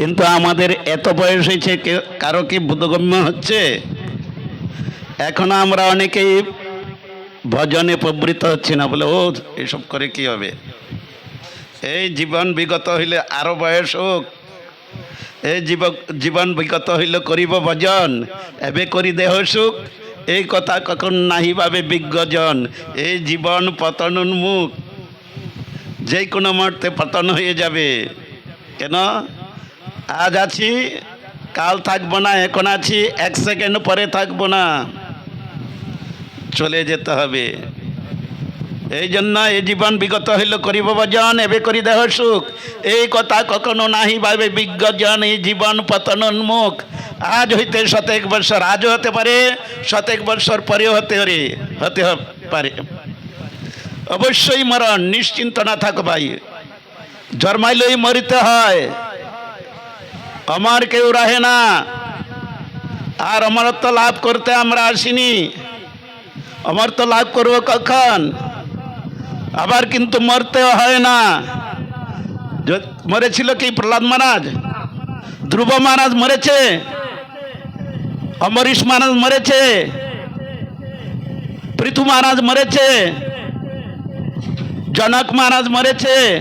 কিন্তু আমাদের এত বয়স হয়েছে কারও কি বোধগম্য হচ্ছে? এখন আমরা অনেকেই ভজনে প্রবৃত্ত হচ্ছি না বলে, ও, এসব করে কি হবে? এই জীবন বিগত হইলে আরও বয়স হোক। এই জীব, জীবন বিগত হইল করিব ভজন, এবে করি দেহ সুখ। এই কথা কখন নাহি ভাবে বিজ্ঞজন, এই জীবন পতন উন্মুখ। যে কোনো মুহূর্তে পতন হয়ে যাবে। কেন? আজ আছি, কাল থাকব না, এখন আছি, এক সেকেন্ড পরে থাকব না। চলে যেতে হবে। এই জন্য এই জীবন বিগত হইল করিব ভজন, এবে করি দেহ সুখ। এই কথা কখনো নাহি ভাবে বিজ্ঞজন এই জীবন পতনোন্মুখ আজ হইতে শতেক বৎসর, আজও হতে পারে, শতেক বৎসর পরেও হতে পারে হতে পারে। অবশ্যই মরণ, নিশ্চিন্ত না থাক ভাই। জন্মাইলেই মরিতে হয়। আমার কেউ রাহে না। আর অমরত্ব লাভ করতে আমরা আসিনি। অমরত্ব লাভ করব কখন? আবার কিন্তু মরতেও হয় না। মরেছিল কি প্রহ্লাদ মহারাজ? ধ্রুব মহারাজ মরেছে? অমরিশ মহারাজ মরেছে? পৃথু মহারাজ মরেছে? জনক মহারাজ মরেছে?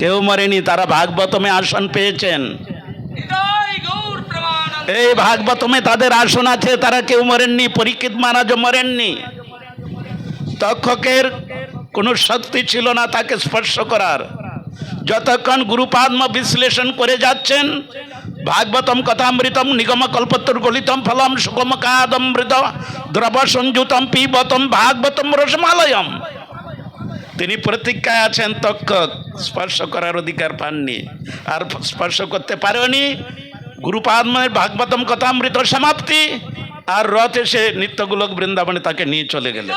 কেউ মরেনি তারা ভাগবতমে আসন পেয়েছেন। এই ভাগবতমে তাদের আসন আছে তারা কেউ মরেননি পরীক্ষিত মহারাজও মরেননি। তক্ষকের কোনো শক্তি ছিল না তাকে স্পর্শ করার। যতক্ষণ গুরুপাদ্ম বিশ্লেষণ করে যাচ্ছেন ভাগবতম কথামৃতম নিগম কল্পতর গলিতম ফলম সুগম কাদমৃত দ্রব সংযুতম পিবতম ভাগবতম রসমালয়ম। তিনি প্রতিজ্ঞায় আছেন তক্ষক স্পর্শ করার অধিকার পাননি। আর স্পর্শ করতে পারেনি। গুরুপাদ্মের ভাগবতম কথা কথামৃত সমাপ্তি। আর রথ এসে নিত্যগুলোক বৃন্দাবনে তাকে নিয়ে চলে গেলেন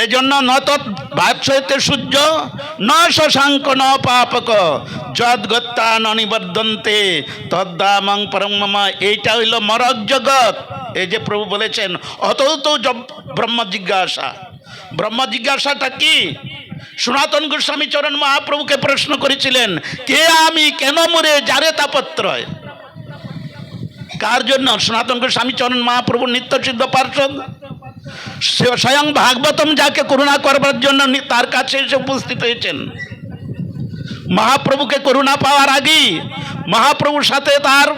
এই জন্য নত ভাৎসইতে সূর্য, ন শশাঙ্ক, ন পাপক যদ্গত্তা ননিবর্ধন্তে তদ্দামং পরমমা এইটা হইল মরক জগৎ। এই যে প্রভু বলেছেন অত তো ব্রহ্ম জিজ্ঞাসা। ব্রহ্ম জিজ্ঞাসাটা কি? সনাতন গোস্বামী চরণ মহাপ্রভুকে প্রশ্ন করেছিলেন, কে আমি? কেন মরে? যারে তাপত্রয়? কার জন্য? সনাতন গোস্বামী চরণ মহাপ্রভু নিত্য সিদ্ধ পার্ষদ স্বয়ং ভাগবতম যাকে করুণা করবার জন্য তার কাছে এসে উপস্থিত হয়েছেন। মহাপ্রভুকে করুণা পাওয়ার আগেই মহাপ্রভুর সাথে তার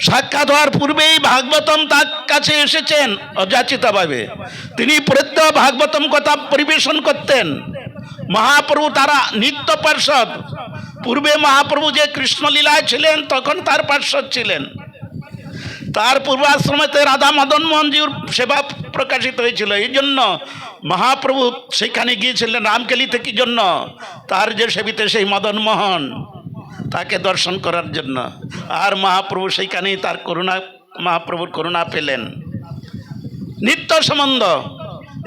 সাক্ষাৎ হওয়ার পূর্বেই ভাগবতম তার কাছে এসেছেন অযাচিতভাবে। তিনি প্রত্যহ ভাগবতম কথা পরিবেশন করতেন। মহাপ্রভু তারা নিত্য পার্ষদ পূর্বে মহাপ্রভু যে কৃষ্ণলীলায় ছিলেন, তখন তার পার্ষদ ছিলেন। তার পূর্বাশ্রমেতে রাধা মদন মোহনজির সেবা প্রকাশিত হয়েছিল। এই জন্য মহাপ্রভু সেখানে গিয়েছিলেন, রামকেলিতে কি জন্য? তার যে সেবিতে সেই মদন মোহন। তাকে দর্শন করার জন্য। আর মহাপ্রভু সেইখানেই তার করুণা, মহাপ্রভুর করুণা পেলেন। নিত্য সম্বন্ধ।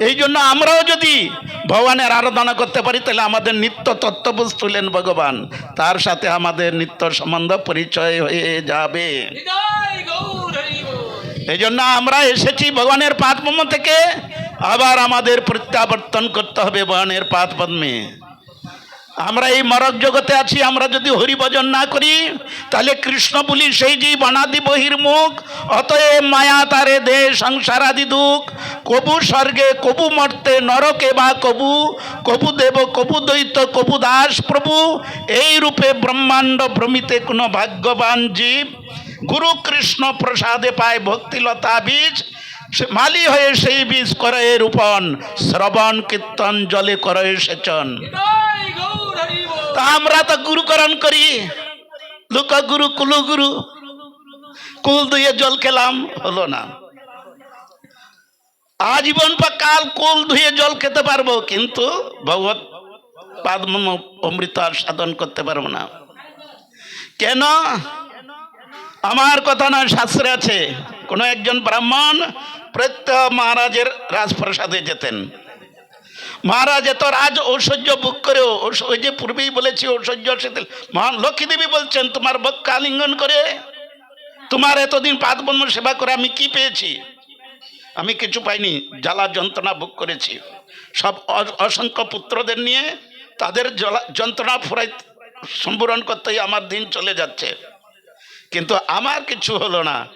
এই জন্য আমরাও যদি ভগবানের আরাধনা করতে পারি, তাহলে আমাদের নিত্য তত্ত্ববস্তু হলেন ভগবান। তার সাথে আমাদের নিত্য সম্বন্ধ পরিচয় হয়ে যাবে। এই জন্য আমরা এসেছি ভগবানের পদ্ম থেকে। আবার আমাদের প্রত্যাবর্তন করতে হবে ভগবানের পাদ পদ্মে আমরা এই মরক জগতে আছি, আমরা যদি হরিভজন না করি, তাহলে কৃষ্ণ বলি, সেই যে বনাদি বহির্মুখ অতএব মায়া তারে দে সংসারাদি দুঃখ। কবু স্বর্গে, কবু মর্তে, নরকে বা কবু কবু দেব, কবু দৈত কবু দাস প্রভু। এই রূপে ব্রহ্মাণ্ড ভ্রমিতে কোনো ভাগ্যবান জীব, গুরু কৃষ্ণ প্রসাদে পায় ভক্তিলতা বীজ। মালি হয়ে সেই বীজ করে রূপন শ্রবণ কীর্তন জলে করে সেচন হৃদয় গৌর হরি গৌর তা আমরা তো গুরুকরণ করি। লুকা গুরু, কুলু গুরু। কুল ধুয়ে জল খেলাম, হলো না। আজীবন বা কাল কুল ধুয়ে জল খেতে পারব, কিন্তু ভগবত পাদম অমৃত আর সাধন করতে পারব না। কেন? আমার কথা না, শাস্ত্রে আছে, কোনো একজন ব্রাহ্মণ প্রত্যহ মহারাজের রাজপ্রাসাদে যেতেন। মহারাজ এত রাজ ঐশ্বর্য করেও ঐশ- ওই যে পূর্বেই বলেছি ঐশ্বর্য সেদিন। মহান লক্ষ্মীদেবী বলছেন, তোমার বক্ষ আলিঙ্গন করে, তোমার এতদিন পাদবন্ধ সেবা করে আমি কি পেয়েছি? আমি কিছু পাইনি, জ্বালা যন্ত্রণা ভোগ করেছি। সব অসংখ্য পুত্রদের নিয়ে তাদের যন্ত্রণা ফুরাই সম্পূরণ করতেই আমার দিন চলে যাচ্ছে। কিন্তু আমার কিছু হলো না।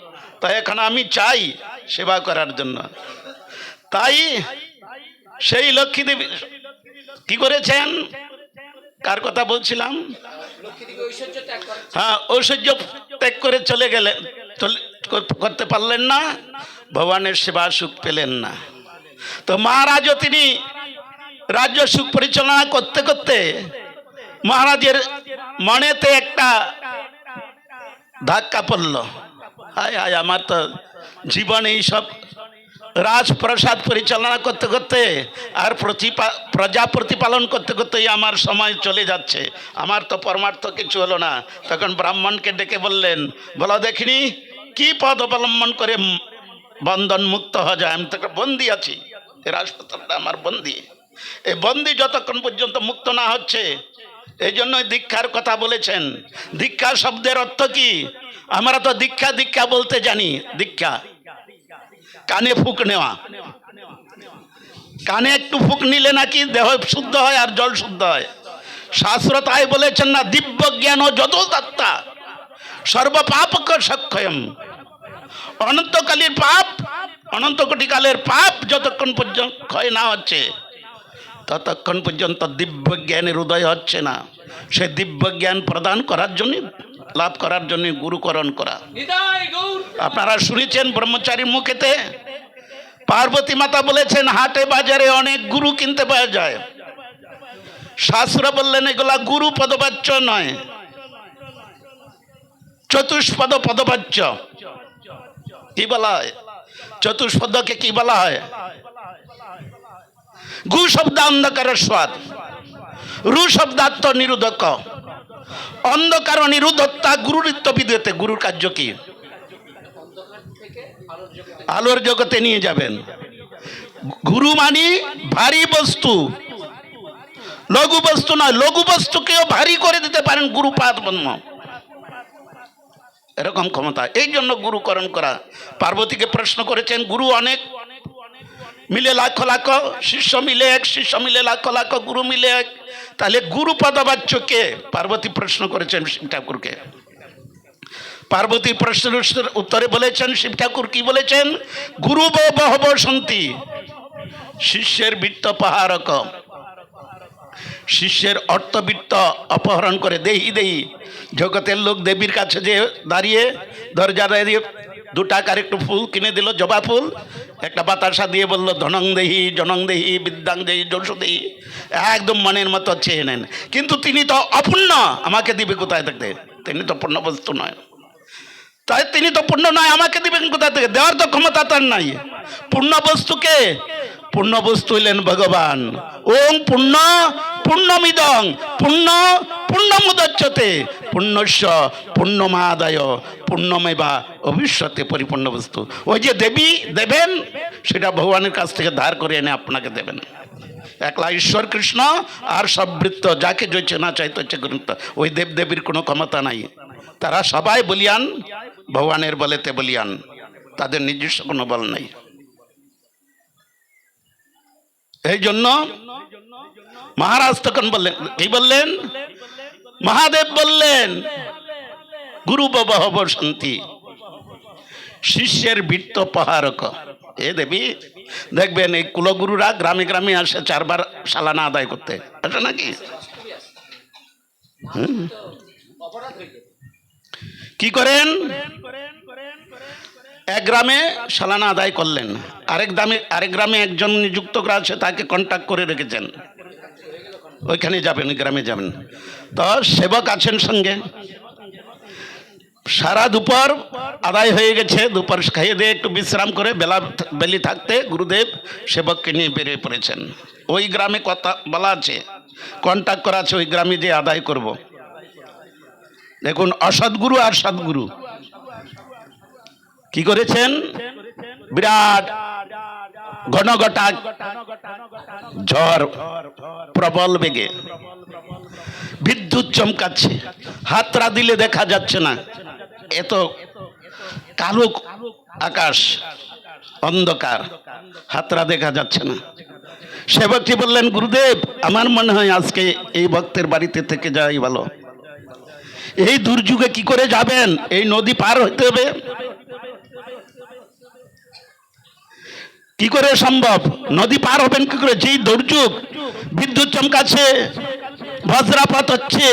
তাই এখন আমি চাই সেবা করার জন্য। তাই সেই লক্ষ্মী দেবী কি করেছেন? কার কথা বলছিলাম? হ্যাঁ ঐশ্বর্য ত্যাগ করে চলে গেলেন করতে পারলেন না, ভগবানের সেবা সুখ পেলেন না। তো মহারাজও তিনি রাজ্য সুখ পরিচালনা করতে করতে মহারাজের মনেতে একটা ধাক্কা পড়ল। হায় হায়, আমার তো জীবনে সব রাজপ্রসাদ পরিচালনা করতে করতে আর প্রতিপা- প্রজা প্রতিপালন করতে করতেই আমার সময় চলে যাচ্ছে। আমার তো পরমার্থ কিছু হলো না। তখন ব্রাহ্মণকে ডেকে বললেন, বলো দেখিনি, কি পদ অবলম্বন করে বন্ধন মুক্ত হওয়া যায়? আমি তো একটা বন্দি আছি। রাজপ্রসাদটা আমার বন্দি। এই বন্দি যতক্ষণ পর্যন্ত মুক্ত না হচ্ছে, এই জন্যই দীক্ষার কথা বলেছেন। দীক্ষা শব্দের অর্থ কি? আমরা তো দীক্ষা দীক্ষা বলতে জানি। দীক্ষা। কানে ফুক নেওয়া। কানে একটু ফুক নিলে নাকি দেহ শুদ্ধ হয় আর জল শুদ্ধ হয়। শাস্ত্র তাই বলেছেন না, দিব্য জ্ঞান ও যত দত্তা সর্বপাপ সক্ষয়ম। অনন্তকালীর পাপ অনন্ত কোটি কালের পাপ যতক্ষণ পর্যন্ত ক্ষয় না হচ্ছে, ততক্ষণ পর্যন্ত দিব্য জ্ঞানের উদয় হচ্ছে না। সে দিব্য জ্ঞান প্রদান করার জন্য লাভ করার জন্য গুরুকরণ করা। আপনারা শুনেছেন ব্রহ্মচারীর মুখেতে? পার্বতী মাতা বলেছেন হাটে বাজারে অনেক গুরু কিনতে পাওয়া যায়। শাস্ত্র বললেন এগুলা গুরু পদবাচ্য নয়। চতুষ্পদ পদবাচ্য। কি বলা হয়? চতুষ্পদকে কি বলা হয়? গু শব্দ অন্ধকারের স্বাদ। রু শব্দার্থ নিরোধক অন্ধকার নিরুদ্ধতা গুরুরিত্ব বিদেতে গুরুর কার্য কি? আলোর জগতে নিয়ে যাবেন। গুরু মানি ভারী বস্তু। লঘু বস্তু নয়, লঘু বস্তুকেও ভারী করে দিতে পারেন গুরুপাদ ব্রহ্ম। এরকম ক্ষমতা। এই জন্য গুরুকরণ করা। পার্বতীকে প্রশ্ন করেছেন, গুরু অনেক মিলে লাখ লাখ শিষ্য মিলে এক, শিষ্য মিলে লাখ লাখ, গুরু মিলে এক। তাহলে গুরু পদবাচ্য কে পার্বতী প্রশ্ন করেছেন শিব ঠাকুরকে। পার্বতী প্রশ্নের উত্তরে বলেছেন, শিব ঠাকুর কি বলেছেন? গুরু বহব সন্তি, শিষ্যের বৃত্ত পাহারক। শিষ্যের অর্থবৃত্ত অপহরণ করে দেহি দেহি। জগতের লোক দেবীর কাছে যে দাঁড়িয়ে দরজা দাঁড়িয়ে দু টাকার একটু ফুল কিনে দিল, জবা ফুল। একটা বাতাসা দিয়ে বলল, ধনং দেহি, জনং দেহি, বিদ্যাং দেহি যশু দেহি। একদম মনের মতো চেয়ে নেন। কিন্তু তিনি তো অপূর্ণ। আমাকে দিবে কোথায় থাকতে তিনি তো পূর্ণ বস্তু নয়। তাই তিনি তো পূর্ণ নয়, আমাকে দিবেন কোথায় থেকে? দেওয়ার তো ক্ষমতা তার নাই। পূর্ণ বস্তুকে পূর্ণ বস্তু হইলেন ভগবান। ওম পূর্ণ পূর্ণমিদং পূর্ণ পূর্ণমুদচ্ছতে পূর্ণস্য পূর্ণমাদায় পূর্ণমেবা অভিষ্যতে পরিপূর্ণ বস্তু। ওই যে দেবী দেবেন, সেটা ভগবানের কাছ থেকে ধার করে এনে আপনাকে দেবেন। একলা ঈশ্বর কৃষ্ণ, আর সব বৃত্ত, যাকে যে না চাইতে হচ্ছে গ্রন্থ ওই দেব দেবীর কোনো ক্ষমতা নাই। তারা সবাই বলিয়ান, ভগবানের বলেতে বলিয়ান। তাদের নিজস্ব কোনো বল নাই। এই জন্য মহারাজ তখন বললেন, কি বললেন? মহাদেব বললেন, গুরু বাবা হব শান্তি, শিষ্যের বৃত্ত পাহারক এ দেবী, দেখবেন এই কুলগুরুরা গ্রামে গ্রামে আসে চারবার সালানা আদায় করতে। আসে নাকি। কি করেন? এক গ্রামে সালানা আদায় করলেন। আরেক গ্রামে আরেক গ্রামে একজন নিযুক্ত আছে তাকে কন্ট্যাক্ট করে রেখেছেন। ওইখানে যাবেন গ্রামে যাবেন। তো সেবক আছেন সঙ্গে। সারা দুপুর আদায় হয়ে গেছে। দুপুর খাইয়ে দিয়ে একটু বিশ্রাম করে বেলা বেলি থাকতে গুরুদেব সেবককে নিয়ে বেরিয়ে পড়েছেন। ওই গ্রামে কথা বলা আছে কন্ট্যাক্ট করা আছে, ওই গ্রামে যে আদায় করব। দেখুন অসৎগুরু আর সদ্গুরু। কি করেছেন? বিরাট ঘনঘটা ঝড় প্রবল বেগে। বিদ্যুৎ চমকাচ্ছে হাতরা দিলে দেখা যাচ্ছে না। এত কালো আকাশ, অন্ধকার হাতরা দেখা যাচ্ছে না। সেবকটি বললেন, গুরুদেব, আমার মনে হয় আজকে এই ভক্তের বাড়িতে থেকে যাই ভালো। এই দুর্যোগে কি করে যাবেন? এই নদী পার হতে হবে। কি করে সম্ভব? নদী পার হবেন কি করে? যেই দুর্যোগ, বিদ্যুৎ চমকাচ্ছে, বজ্রাপাত হচ্ছে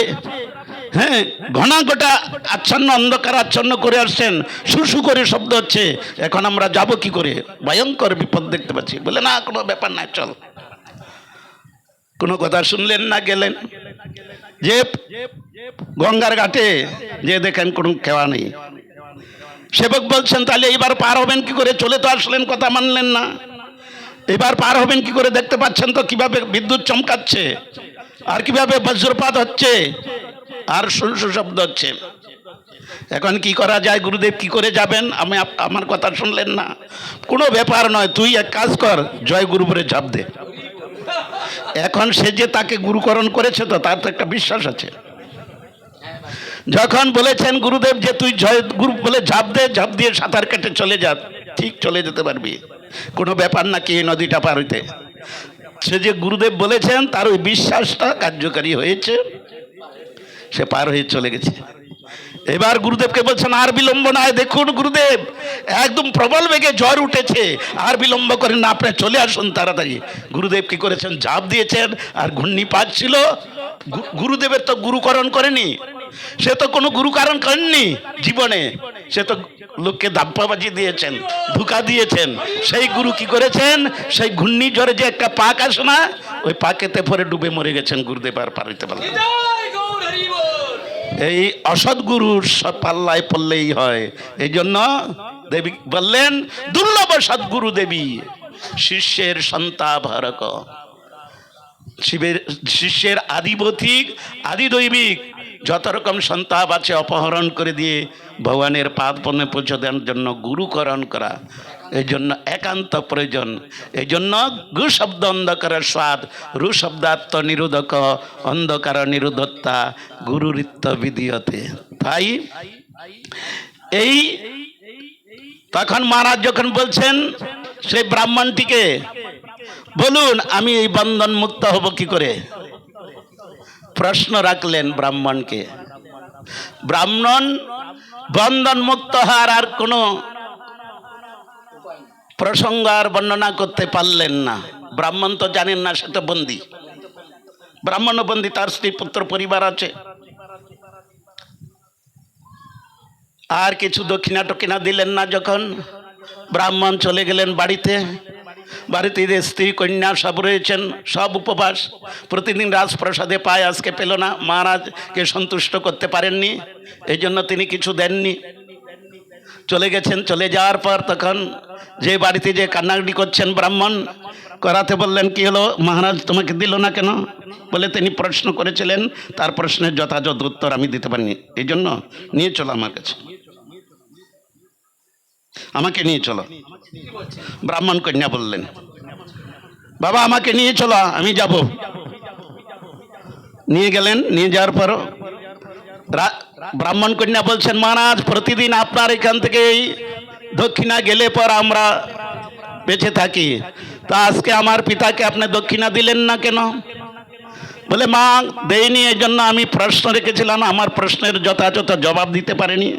হ্যাঁ ঘনা গোটা আচ্ছন্ন অন্ধকার আচ্ছন্ন করে আসছেন সুসু করে শব্দ হচ্ছে। এখন আমরা যাব কি করে? ভয়ঙ্কর বিপদ দেখতে পাচ্ছি। বলে, না, কোনো ব্যাপার না, চল। কোনো কথা শুনলেন না, গেলেন? যে গঙ্গার ঘাটে, যে দেখেন কোনো কেওয়া নেই। সেবক বলছেন, তাহলে এইবার পার হবেন কি করে? চলে তো আসলেন, কথা মানলেন না। এবার পার হবেন কি করে দেখতে পাচ্ছেন তো, কীভাবে বিদ্যুৎ চমকাচ্ছে, আর কীভাবে বজ্রপাত হচ্ছে, আর শুনশু শব্দ হচ্ছে। এখন কি করা যায়, গুরুদেব কি করে যাবেন? আমি আমার কথা শুনলেন না। কোনো ব্যাপার নয়, তুই এক কাজ কর, জয় গুরু বলে ঝাপ দে। এখন সে যে তাকে গুরুকরণ করেছে তো, তার তো একটা বিশ্বাস আছে। যখন বলেছেন গুরুদেব যে তুই গুরু বলে ঝাঁপ দে, ঝাঁপ দিয়ে সাঁতার কেটে চলে যা, ঠিক চলে যেতে পারবি। কোনো ব্যাপার না কি এই নদীটা পার হইতে। সে যে গুরুদেব বলেছেন, তার ওই বিশ্বাসটা কার্যকারী হয়েছে। সে পার হয়ে চলে গেছে। এবার গুরুদেবকে বলছেন, আর বিলম্ব নয় দেখুন গুরুদেব, একদম প্রবল বেগে জ্বর উঠেছে। আর বিলম্ব করেন না, আপনি চলে আসুন তাড়াতাড়ি। গুরুদেব কি করেছেন? ঝাঁপ দিয়েছেন, আর ঘূর্ণি পাচ্ছিল গুরুদেবের তো গুরুকরণ করেনি। সে তো কোনো গুরুকরণ করেননি জীবনে। সে তো লোককে দাপ্পাবাজি দিয়েছেন, ধোকা দিয়েছেন। সেই গুরু কি করেছেন? সেই ঘূর্ণি জ্বরে যে একটা পাক আসে না, ওই পাকেতে পরে ডুবে মরে গেছেন গুরুদেব আর পারিতে পারলেন এই অসৎ গুরুর পাল্লায় পড়লেই হয়। এই জন্য দেবী বললেন, দুর্লভ সদ্গুরু দেবী, শিষ্যের সন্তাভরক। শিবের শিষ্যের আদি পথিক আদি দৈবিক যত রকম সন্তাপ আছে অপহরণ করে দিয়ে ভগবানের পাদ পণ্যে পৌঁছে দেওয়ার জন্য গুরুকরণ করা, এই জন্য একান্ত প্রয়োজন। এই জন্য গু শব্দ অন্ধকারের স্বাদ রু শব্দাত্ম নিরোধক অন্ধকার নিরোধত্তা গুরুরিত্য বিধিয়তে। তাই এই তখন মহারাজ যখন বলছেন, সেই ব্রাহ্মণটিকে বলুন, আমি এই বন্ধন মুক্ত হব কি করে? প্রশ্ন রাখলেন ব্রাহ্মণকে। ব্রাহ্মণ, বন্ধন মুক্ত হওয়ার আর কোনো প্রসঙ্গ আর বর্ণনা করতে পারলেন না। ব্রাহ্মণ তো জানেন না, সে তো বন্দি। ব্রাহ্মণ বন্দি, তার স্ত্রী, পুত্র, পরিবার আছে। আর কিছু দক্ষিণা টকিনা দিলেন না যখন ব্রাহ্মণ চলে গেলেন বাড়িতে। বাড়িতে যে স্ত্রী, কন্যা সব রয়েছেন, সব উপবাস। প্রতিদিন রাজপ্রসাদে পায় আজকে পেল না, মহারাজকে সন্তুষ্ট করতে পারেননি এই জন্য তিনি কিছু দেননি। চলে গেছেন, চলে যাওয়ার পর তখন যে বাড়িতে যে কান্নাকাটি করছেন ব্রাহ্মণ, করাতে বললেন, কি হলো? মহারাজ তোমাকে দিল না কেন? বলে তিনি প্রশ্ন করেছিলেন, তার প্রশ্নের যথাযথ উত্তর আমি দিতে পারিনি। এই জন্য নিয়ে চলো আমার কাছে। আমাকে নিয়ে চলো। ব্রাহ্মণ কন্যা বললেন, বাবা, আমাকে নিয়ে চলো, আমি যাব। নিয়ে গেলেন, নিয়ে যাওয়ার পর ব্রাহ্মণ কন্যা বলছেন, মহারাজ, প্রতিদিন আপনার এখান থেকে এই দক্ষিণা গেলে পর আমরা বেঁচে থাকি। তা আজকে আমার পিতাকে আপনি দক্ষিণা দিলেন না কেন? বলে, মা, দেয়নি এই জন্য আমি প্রশ্ন রেখেছিলাম, আমার প্রশ্নের যথাযথ জবাব দিতে পারেনি।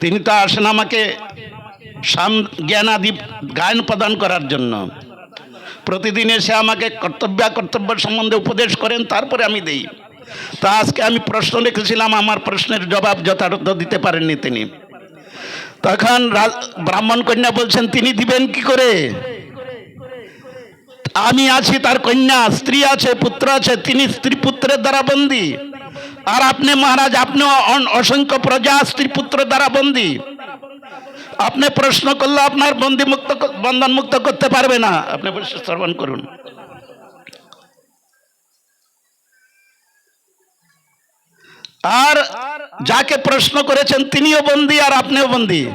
তিনি তো আসেন আমাকে সাম জ্ঞান গায়ন প্রদান করার জন্য। প্রতিদিন এসে আমাকে কর্তব্য কর্তব্য সম্বন্ধে উপদেশ করেন, তারপরে আমি দেই। তা আজকে আমি প্রশ্ন রেখেছিলাম আমার প্রশ্নের জবাব যথাযথ দিতে পারেননি তিনি। তখন ব্রাহ্মণ কন্যা বলছেন, তিনি দিবেন কি করে? আমি আছি তার কন্যা, স্ত্রী আছে, পুত্র আছে, তিনি স্ত্রী পুত্রের দ্বারা বন্দী। আর আপনি মহারাজ আপনি অসংখ্য প্রজা স্ত্রী পুত্র দ্বারা বন্দী। আপনি প্রশ্ন করলে আপনার বন্দি মুক্ত বন্ধন মুক্ত করতে পারবে না। আপনি শ্রবণ করুন। আর যাকে প্রশ্ন করেছেন তিনিও বন্দি আর আপনিও বন্দি।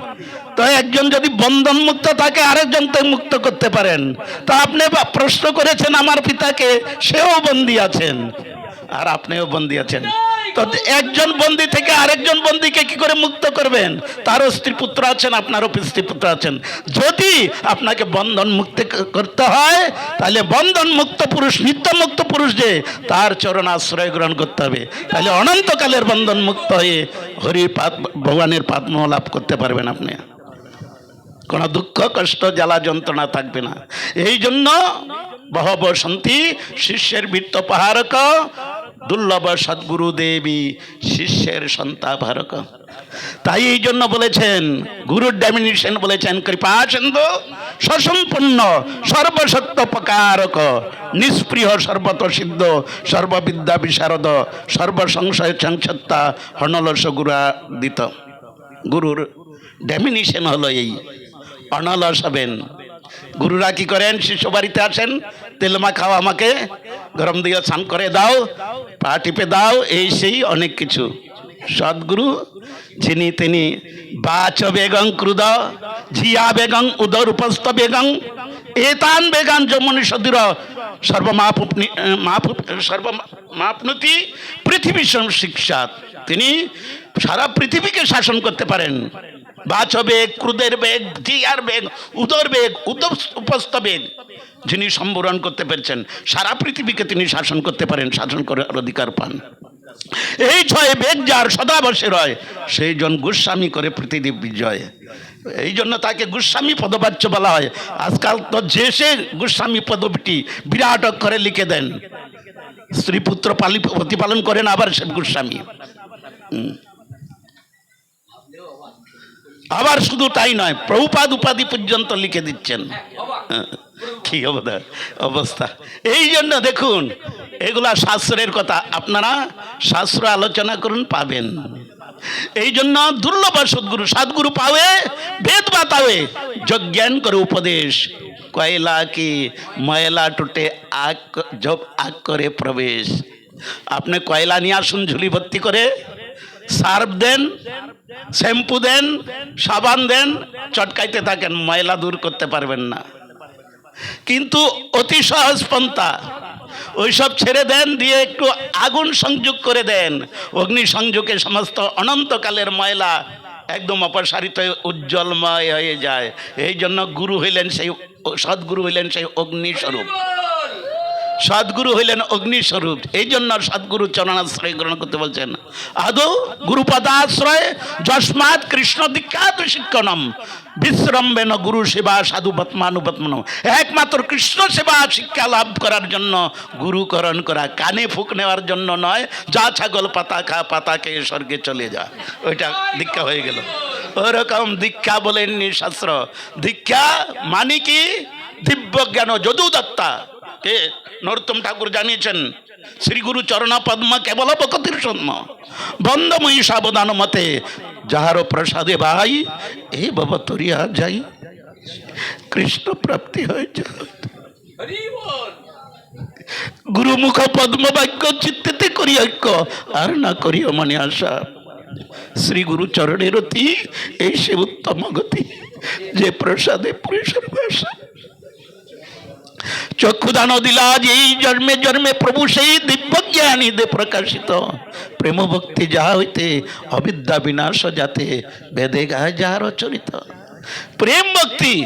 তো একজন যদি বন্ধন মুক্ত থাকে আরেকজনকে মুক্ত করতে পারেন। তা আপনি প্রশ্ন করেছেন আমার পিতাকে, সেও বন্দি আছেন। আর আপনিও বন্দি আছেন। একজন বন্দি থেকে আরেকজন বন্দিকে কি করে মুক্ত করবেন? তারও স্ত্রী পুত্র আছেন, আপনারও স্ত্রী পুত্র আছেন। যদি আপনাকে বন্ধন মুক্ত করতে হয়, তাহলে বন্ধন মুক্ত পুরুষ, নিত্য মুক্ত পুরুষ যে, তার চরণ আশ্রয় গ্রহণ করতে হবে। তাহলে অনন্তকালের বন্ধন মুক্ত হয়ে পাদ ভগবানের পাদ্ম লাভ করতে পারবেন আপনি। কোনো দুঃখ, কষ্ট, জ্বালা, যন্ত্রণা থাকবে না। এই জন্য বহ বসন্তী শিষ্যের বৃত্ত পাহারক দুর্লভ সদ্গুরু দেবী শিষ্যের সন্তাভারক তাই এই জন্য বলেছেন, গুরুর ডেমিনেশন বলেছেন, কৃপা সিন্ধু সসম্পূর্ণ সর্বসত্য প্রকারক, নিষ্প্রিয়, সর্বত সিদ্ধ, সর্ববিদ্যা বিশারদ, সর্বসংশয় সংসত্তা হনলস গুরাদিত। গুরুর ডেমিনেশন হলো এই, অনলস হবেন। গুরুরা কি করেন? শিষ্য বাড়িতে আসেন, তেল মাখাও আমাকে, গরম দিয়ে স্নান করে দাও, পা টিপে দাও, এই সেই অনেক কিছু। সদ্গুরু, যিনি তিনি, বাচ বেগং ক্রুদ, ঝিয়া বেগং উদর উপস্থ বেগং, এতান বেগান যমনি সদূর সর্বমাপুপনি মাপুপ সর্বমাপনতি পৃথিবী শিক্ষাত তিনি সারা পৃথিবীকে শাসন করতে পারেন। বাচ বেগ ক্রুদের বেগ, জিয়ার বেগ, উদর বেগ উপস্থ বেগ। যিনি সম্বরণ করতে পেরেছেন, সারা পৃথিবীকে তিনি শাসন করতে পারেন, শাসন করার অধিকার পান। এই ছয় বেগ যার সদাবশে রয় সেই জন গোস্বামী করে পৃথিবী বিজয়। এই জন্য তাকে গোস্বামী পদবাচ্য বলা হয়। আজকাল তো যে সে গোস্বামী পদবিটি বিরাট অক্ষরে লিখে দেন। স্ত্রী পুত্র পালি প্রতিপালন করেন আবার সে গোস্বামী। আবার শুধু তাই নয়, প্রভুপাদ উপাধি পর্যন্ত লিখে দিচ্ছেন। কি অবস্থা। এই জন্য দেখুন, এগুলা শাস্ত্রের কথা। আপনারা শাস্ত্র আলোচনা করুন, পাবেন। এই জন্য দুর্লভ সদ্গুরু সদ্গুরু পাবে বেদ বাতাবে যজ্ঞান করে উপদেশ। কয়লা কি ময়লা টুটে আগ জব আগ করে প্রবেশ। আপনি কয়লা নিয়ে আসুন ঝুলি ভর্তি করে। সার্ফ দেন, শ্যাম্পু দেন, সাবান দেন, চটকাইতে থাকেন, ময়লা দূর করতে পারবেন না। কিন্তু অতি সহজ পন্থা, ওইসব ছেড়ে দেন, দিয়ে একটু আগুন সংযোগ করে দেন। অগ্নি সংযোগে সমস্ত অনন্তকালের ময়লা একদম অপসারিত হয়ে, উজ্জ্বলময় হয়ে যায়। এই জন্য গুরু হইলেন সেই, সদ্গুরু হইলেন সেই অগ্নিস্বরূপ। সদ্গুরু হইলেন অগ্নিস্বরূপ। এই জন্য সদ্গুরু চরণাশ্রয় গ্রহণ করতে বলছেন আদৌ গুরুপদাশ্রয় যস্মাৎ কৃষ্ণ দীক্ষাত শিক্ষণম। বিশ্রম্বেন গুরু সেবা সাধু বৎমানুবৎমন একমাত্র কৃষ্ণ সেবা শিক্ষা লাভ করার জন্য গুরুকরণ করা। কানে ফুক নেওয়ার জন্য নয়, যা ছাগল পাতা খা, পাতা খেয়ে স্বর্গে চলে যা। ওইটা দীক্ষা হয়ে গেল। ওরকম দীক্ষা বলেননি শাস্ত্র। দীক্ষা মানে কি? দিব্য জ্ঞান যদু দত্তা কে? নরোত্তম ঠাকুর জানিয়েছেন, শ্রী গুরু চরণা পদ্মা কেবল বকতির সন্ম বন্দময়ী সাবধান মতে যাহার প্রসাদে ভাই এই বাবা তরিয়া যাই। কৃষ্ণ প্রাপ্তি হয়ে গুরুমুখ পদ্ম বাক্য চিত্তেতে করি ঐক্য, আর না করিও মনে আশা। শ্রী গুরু চরণের অতি, এই সে উত্তম গতি, যে প্রসাদে পুরুষের ভাষা চক্ষুদান দিলা এই জন্মে জন্মে প্রভু সেই দিব্য জ্ঞানী প্রকাশিত। প্রেম ভক্তি যাহা হইতে, অবিদ্যা বিনাশ যাতে, বেদে গায় যাহার চরিত প্রেম ভক্তি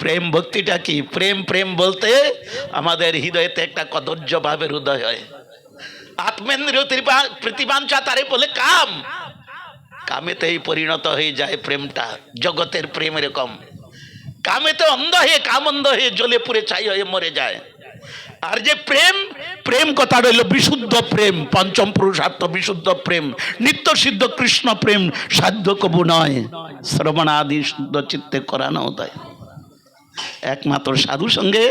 প্রেম ভক্তিটা কি? প্রেম প্রেম বলতে আমাদের হৃদয়তে একটা কদর্য ভাবের উদয় হয়। আত্মেন্দ্রিয় প্রতিবাঞ্ছা তারে বলে কাম। কামেতেই পরিণত হয়ে যায় প্রেমটা, জগতের প্রেম এরকম। কামেতে অন্ধ হয়ে কাম অন্ধ হয়ে জ্বলে পুরে ছাই হয়ে মরে যায়। আর যে প্রেম প্রেম কথা রইল, বিশুদ্ধ প্রেম, পঞ্চম পুরুষার্থ, বিশুদ্ধ প্রেম, নিত্য সিদ্ধ কৃষ্ণ প্রেম, সাধ্য কবু নয়, শ্রবণাদি শুদ্ধ চিত্তে করানো উদয়। একমাত্র সাধু সঙ্গে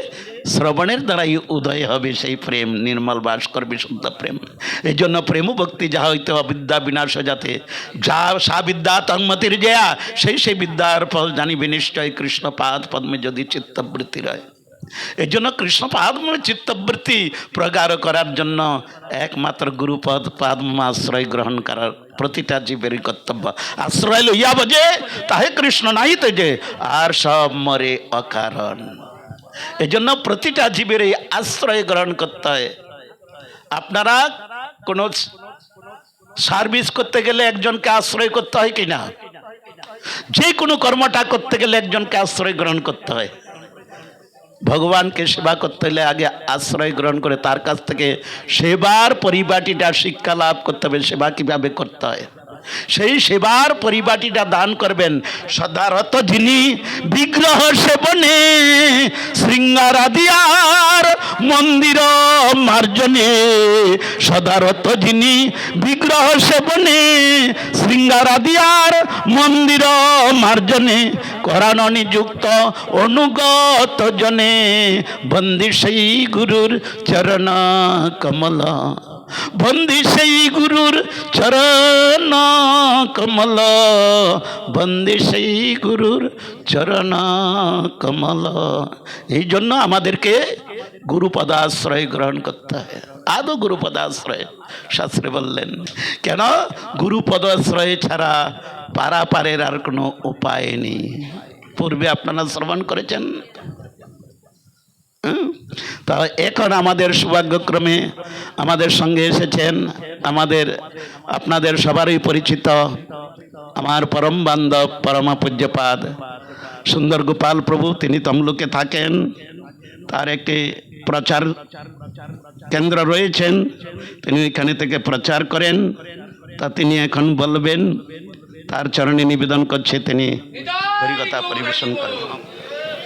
শ্রবণের দ্বারাই উদয় হবে সেই প্রেম, নির্মল ভাস্কর বিশুদ্ধ প্রেম। এই জন্য প্রেম ভক্তি যা হইতে অবিদ্যা বিনাশ যাতে। যা সা বিদ্যা তন্মতির জয়া, সেই সেই বিদ্যার ফল জানিবে নিশ্চয় কৃষ্ণ পাদ পদ্মে যদি চিত্তবৃত্তি রয়। এই জন্য কৃষ্ণ পাদমে চিত্তবৃত্তি প্রগাঢ় করার জন্য একমাত্র গুরুপদ পাদম আশ্রয় গ্রহণ করার প্রতিটা জীবেরই কর্তব্য। আশ্রয় লইয়া বজে, তাহে কৃষ্ণ নাই তো যে আর সব মরে অকারণ। এই জন্য প্রতিটা জীবের এই আশ্রয় গ্রহণ করতে হয়। আপনারা কোনো সার্ভিস করতে গেলে একজনকে আশ্রয় করতে হয় কিনা? যে কোনো কর্মটা করতে গেলে একজনকে আশ্রয় গ্রহণ করতে হয়। ভগবানকে সেবা করতে হলে আগে আশ্রয় গ্রহণ করে তার কাছ থেকে সেবার পরিপাটিটা শিক্ষা লাভ করতে হবে, সেবা কীভাবে করতে হয়? সেই সেবার পরিপাটিটা দান করবেন। সদারত যিনি বিগ্রহ সেবনে শৃঙ্গার আদিয়ার মন্দির মার্জনে। সদারত যিনি বিগ্রহ সেবনে শৃঙ্গার আদিয়ার মন্দির মার্জনে। করান নিযুক্ত অনুগত জনে। বন্দি সেই গুরুর চরণ কমল। বন্দি সেই গুরুর চরণ কমল। বন্দি সেই গুরুর চরণ কমল। এই জন্য আমাদেরকে গুরুপদাশ্রয় গ্রহণ করতে হয়। আদৌ গুরুপদাশ্রয়? শাস্ত্রে বললেন, কেন? গুরুপদাশ্রয় ছাড়া পারাপারের আর কোনো উপায় নেই। পূর্বে আপনারা শ্রবণ করেছেন? তা এখন আমাদের সৌভাগ্যক্রমে আমাদের সঙ্গে এসেছেন আমাদের, আপনাদের সবারই পরিচিত আমার পরম বান্ধব পরম পূজ্যপাদ। সুন্দর গোপাল প্রভু, তিনি তমলুকে থাকেন। তার একটি প্রচার কেন্দ্র রয়েছেন। তিনি এখানে থেকে প্রচার করেন। তা তিনি এখন বলবেন, তার চরণে নিবেদন করছে, তিনি হরিকথা পরিবেশন করেন।